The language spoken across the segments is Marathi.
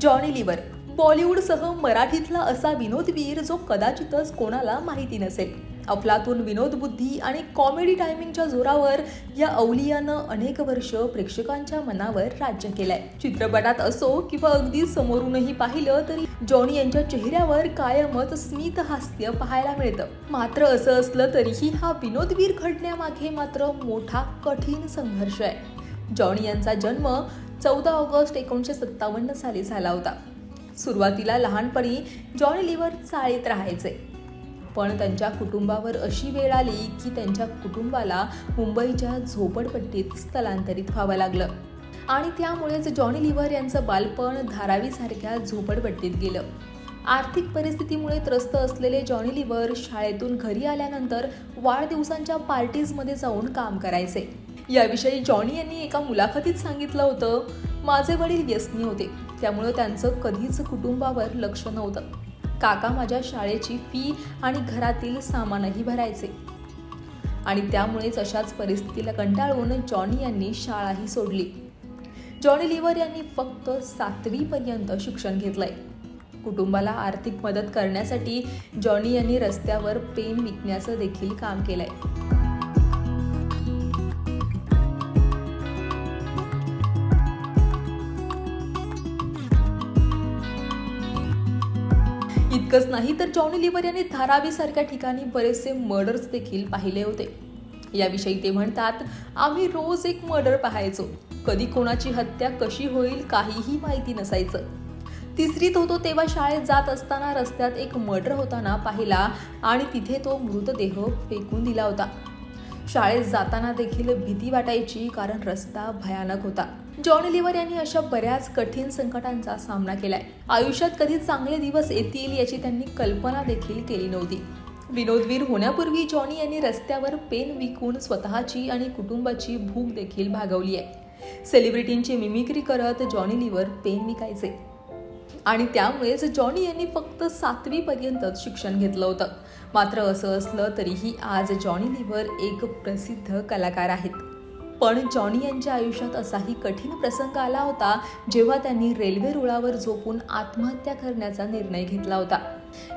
Johnny liver. बॉलिवूडसह मराठीतला असा विनोदवीर जो कदाचितच कोणाला माहिती नसेल. अफलातून विनोदबुद्धी आणि कॉमेडी टायमिंगच्या जोरावर या अवलियानं अनेक वर्ष प्रेक्षकांच्या मनावर राज्य केलंय. चित्रपटात असो किंवा अगदी समोरूनही पाहिलं तरी जॉनी यांच्या चेहऱ्यावर कायमच स्मित हास्य पाहायला मिळतं. मात्र असं असलं तरीही हा विनोदवीर घडण्यामागे मात्र मोठा कठीण संघर्ष आहे. जॉनी यांचा जन्म चौदा ऑगस्ट एकोणीसशे सत्तावन्न साली झाला होता. सुरुवातीला लहानपणी जॉनी लिव्हर चाळीत राहायचे. पण त्यांच्या कुटुंबावर अशी वेळ आली की त्यांच्या कुटुंबाला मुंबईच्या झोपडपट्टीत स्थलांतरित व्हावं लागलं. आणि त्यामुळेच जॉनी लिव्हर यांचं बालपण धारावीसारख्या झोपडपट्टीत गेलं. आर्थिक परिस्थितीमुळे त्रस्त असलेले जॉनी लिव्हर शाळेतून घरी आल्यानंतर वाढदिवसांच्या पार्टीजमध्ये जाऊन काम करायचे. याविषयी जॉनी यांनी एका मुलाखतीत सांगितलं होतं माझे वडील व्यसनी होते त्यामुळं त्यांचं कधीच कुटुंबावर लक्ष नव्हतं. काका माझ्या शाळेची फी आणि घरातील सामानही भरायचे. आणि त्यामुळेच अशाच परिस्थितीला कंटाळून जॉनी यांनी शाळाही सोडली. जॉनी लिव्हर यांनी फक्त सातवीपर्यंत शिक्षण घेतलंय. कुटुंबाला आर्थिक मदत करण्यासाठी जॉनी यांनी रस्त्यावर पेन विकण्याचं देखील काम केलंय. इतकंच नाही तर जॉनी लिव्हर यांनी धारावीसारख्या ठिकाणी बरेचसे मर्डर्स देखील पाहिले होते. याविषयी ते म्हणतात आम्ही रोज एक मर्डर पाहायचो. कधी कोणाची हत्या कशी होईल काहीही माहिती नसायचं. तिसरीत होतो तेव्हा शाळेत जात असताना रस्त्यात एक मर्डर होताना पाहिला आणि तिथे तो मृतदेह फेकून दिला होता. शाळेत जाताना देखील भीती वाटायची कारण रस्ता भयानक होता. जॉनी लिव्हर यांनी अशा बऱ्याच कठीण संकटांचा सामना केलाय. आयुष्यात कधी चांगले दिवस येतील याची त्यांनी कल्पना देखील केली नव्हती. विनोदवीर होण्यापूर्वी जॉनी यांनी रस्त्यावर पेन विकून स्वतःची आणि कुटुंबाची भूक देखील भागवली आहे. सेलिब्रिटींची मिमिक्री करत जॉनी लिव्हर पेन विकायचे. आणि त्यामुळेच जॉनी यांनी फक्त सातवीपर्यंतच शिक्षण घेतलं होतं. मात्र असं असलं तरीही आज जॉनी लिव्हर एक प्रसिद्ध कलाकार आहेत. पण जॉनी यांच्या आयुष्यात असाही कठीण प्रसंग आला होता जेव्हा त्यांनी रेल्वे रुळावर झोपून आत्महत्या करण्याचा निर्णय घेतला होता.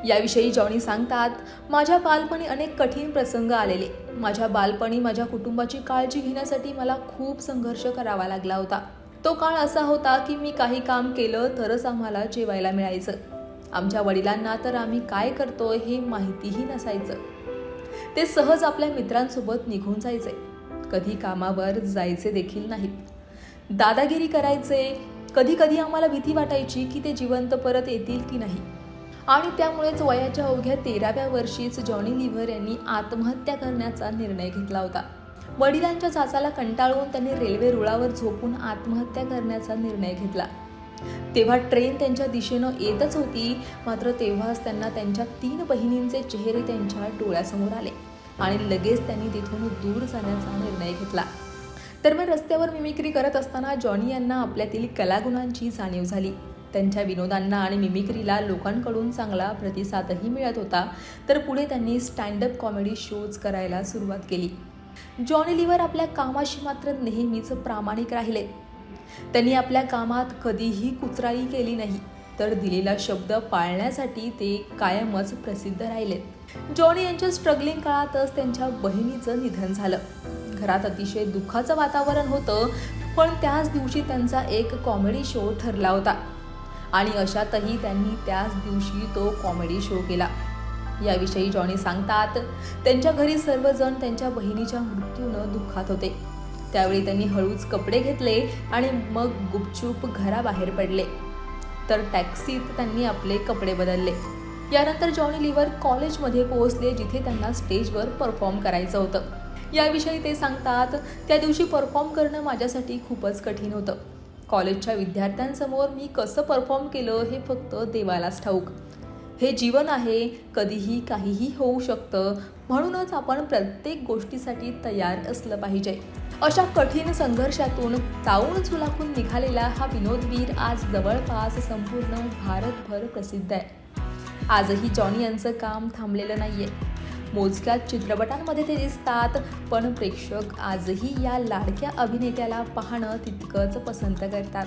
याविषयी जॉनी सांगतात माझ्या बालपणी अनेक कठीण प्रसंग आलेले. माझ्या बालपणी माझ्या कुटुंबाची काळजी घेण्यासाठी मला खूप संघर्ष करावा लागला होता. तो काळ असा होता की मी काही काम केलं तरच आम्हाला जेवायला मिळायचं. आमच्या वडिलांना तर आम्ही काय करतो हे माहितीही नसायचं. ते सहज आपल्या मित्रांसोबत निघून जायचे. कधी कामावर जायचे देखील नाहीत. दादागिरी करायचे कधी कधी आम्हाला भीती वाटायची की ते जिवंत परत येतील की नाही. आणि त्यामुळेच वयाच्या अवघ्या तेराव्या वर्षीच जॉनी लिव्हर यांनी आत्महत्या करण्याचा निर्णय घेतला होता. वडिलांच्या चाचाला कंटाळून त्यांनी रेल्वे रुळावर झोपून आत्महत्या करण्याचा निर्णय घेतला. तेव्हा ट्रेन त्यांच्या दिशेनं येतच होती मात्र तेव्हाच त्यांना त्यांच्या तीन बहिणींचे चेहरे त्यांच्या डोळ्यासमोर आले. आणि लगेच त्यांनी तिथून दूर जाण्याचा निर्णय घेतला. दरम्यान रस्त्यावर मिमिक्री करत असताना जॉनी यांना आपल्यातील कलागुणांची जाणीव झाली. त्यांच्या विनोदांना आणि मिमिक्रीला लोकांकडून चांगला प्रतिसादही मिळत होता. तर पुढे त्यांनी स्टँडअप कॉमेडी शोज करायला सुरुवात केली. जॉनी लिव्हर आपल्या कामाशी मात्र नेहमीच प्रामाणिक राहिले. त्यांनी आपल्या कामात कधीही कुचराई केली नाही. तर दिलेला शब्द पाळण्यासाठी ते कायमच प्रसिद्ध राहिलेत जॉनी यांच्या स्ट्रगलिंग काळातच त्यांच्या बहिणीचं निधन झालं. घरात अतिशय दुःखाचं वातावरण होतं पण त्याच दिवशी त्यांचा एक कॉमेडी शो ठरला होता. आणि अशातही त्यांनी त्याच दिवशी तो कॉमेडी शो केला. याविषयी जॉनी सांगतात त्यांच्या घरी सर्वजण त्यांच्या बहिणीच्या मृत्यूनं दुःखात होते. त्यावेळी त्यांनी हळूच कपडे घेतले आणि मग गुपचूप घराबाहेर पडले. तर टॅक्सीत त्यांनी आपले कपडे बदलले. यानंतर जॉनी लिव्हर कॉलेजमध्ये पोहोचले जिथे त्यांना स्टेजवर परफॉर्म करायचं होतं. याविषयी ते सांगतात त्या दिवशी परफॉर्म करणं माझ्यासाठी खूपच कठीण होतं. कॉलेजच्या विद्यार्थ्यांसमोर मी कसं परफॉर्म केलं हे फक्त देवालाच ठाऊक. हे जीवन आहे कधीही काहीही होऊ शकतं. म्हणूनच आपण प्रत्येक गोष्टीसाठी तयार असलं पाहिजे. अशा कठीण संघर्षातून ताऊन झुलाकून निघालेला हा विनोदवीर आज जवळपास संपूर्ण भारतभर प्रसिद्ध आहे. आजही जॉनी यांचं काम थांबलेलं नाहीये. मोजक्यात चित्रपटांमध्ये ते दिसतात पण प्रेक्षक आजही या लाडक्या अभिनेत्याला पाहणं तितकंच पसंत करतात.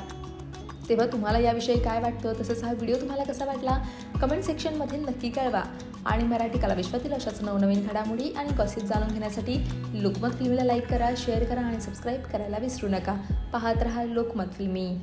तेव्हा तुम्हाला याविषयी काय वाटतं? तसंच हा व्हिडिओ तुम्हाला कसा वाटला? कमेंट सेक्शनमध्ये नक्की कळवा. आणि मराठी कला विश्वातील अशाच नवनवीन घडामोडी आणि गॉसिप जाणून घेण्यासाठी लोकमत फिल्मीला लाईक करा शेअर करा आणि सबस्क्राईब करायला विसरू नका. पाहत रहा लोकमत फिल्मी.